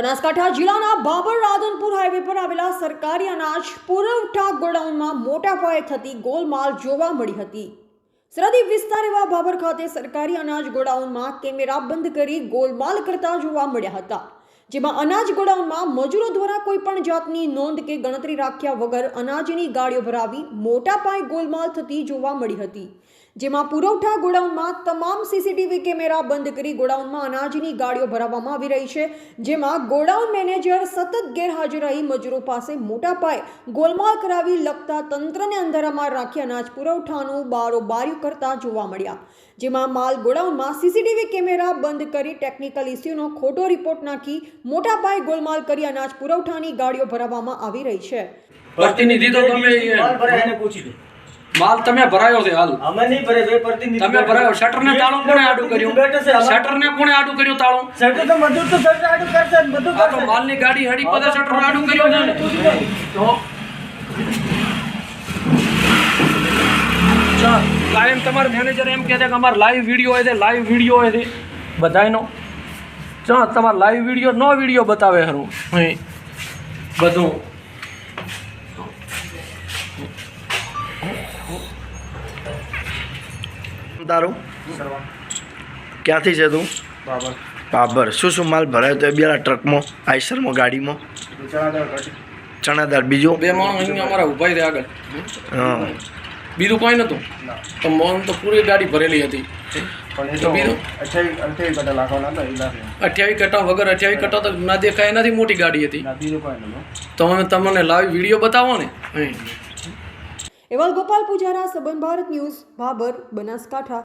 બનાસકાંઠા જિલ્લાના બાબર રાધનપુર હાઈવે પર આવેલા સરકારી અનાજ પુરવઠા ગોડાઉનમાં મોટા પાયે થતી ગોલમાલ જોવા મળી હતી. સરહદી વિસ્તાર એવા બાબર ખાતે સરકારી અનાજ ગોડાઉનમાં કેમેરા બંધ કરી ગોલમાલ કરતા જોવા મળ્યા હતા. જેમાં અનાજ ગોડાઉનમાં મજૂરો દ્વારા કોઈ પણ જાતની નોંધ કે ગણતરી રાખ્યા વગર અનાજની ગાડીઓ ભરાવી મોટા પાયે ગોલમાલ થતી જોવા મળી હતી. જેમાં પુરવઠા ગોડાઉનમાં તમામ સીસીટીવી કેમેરા બંધ કરી ગોડાઉનમાં અનાજની ગાડીઓ ભરાવવામાં આવી રહી છે. જેમાં ગોડાઉન મેનેજર સતત ગેરહાજર રહી મજૂરો પાસે મોટા પાયે ગોલમાલ કરાવી લગતા તંત્રને અંધારામાં રાખી અનાજ પુરવઠાનું બારોબારી કરતા જોવા મળ્યા. જેમાં માલ ગોડાઉનમાં સીસીટીવી કેમેરા બંધ કરી ટેકનિકલ ઇસ્યુનો ખોટો રિપોર્ટ નાખી મોટા પાયે ગોલમાલ કરી અનાજ પુરવઠાની ગાડીઓ ભરાવવામાં આવી રહી છે. પ્રતિનિધિ તો તમે પૂછી દો માલ તમે ભરાયો છે હાલ. અમે નહીં ભરે બે પ્રતિનિધિ તમે ભરાયો. શટર ને તાળું કોણે આડું કર્યું? શટર ને કોણે આડું કર્યું તાળું? શટર તો મજૂર તો શટર આડું કરશે બધું આ તો માલની ગાડી હડી પદે શટર આડું કર્યું છે. તો કાયમ તમારા મેનેજર એમ કહે છે કે અમારે લાઈવ વીડિયો હોય છે લાઈવ વીડિયો હોય છે. બધાયનો. ચા તમારે લાઈવ વીડિયો નો વીડિયો બતાવે ખરું બધું. તારું? ક્યાંથી છે તું? બાબર. શું શું માલ ભરાયો તો એ બે ટ્રકમાં આઈસરમાં ગાડીમાં? ચણાદાર બીજો? બે માણસ અહીંયા અમારા ઊભા છે આગળ. હા. બીજું કોઈ નતું. તો મોન તો પૂરી ગાડી ભરેલી હતી. તો બીજું? અઠ્યાવીસ કટા વગર અઠ્યાવીસ કટા તો ના દેખાય એનાથી મોટી ગાડી હતી. તો અમે તમને લાવી વીડિયો બતાવો ને. એવાલ ગોપાલ પૂજારા સબન ભારત ન્યૂઝ ભાબર બનાસકાંઠા.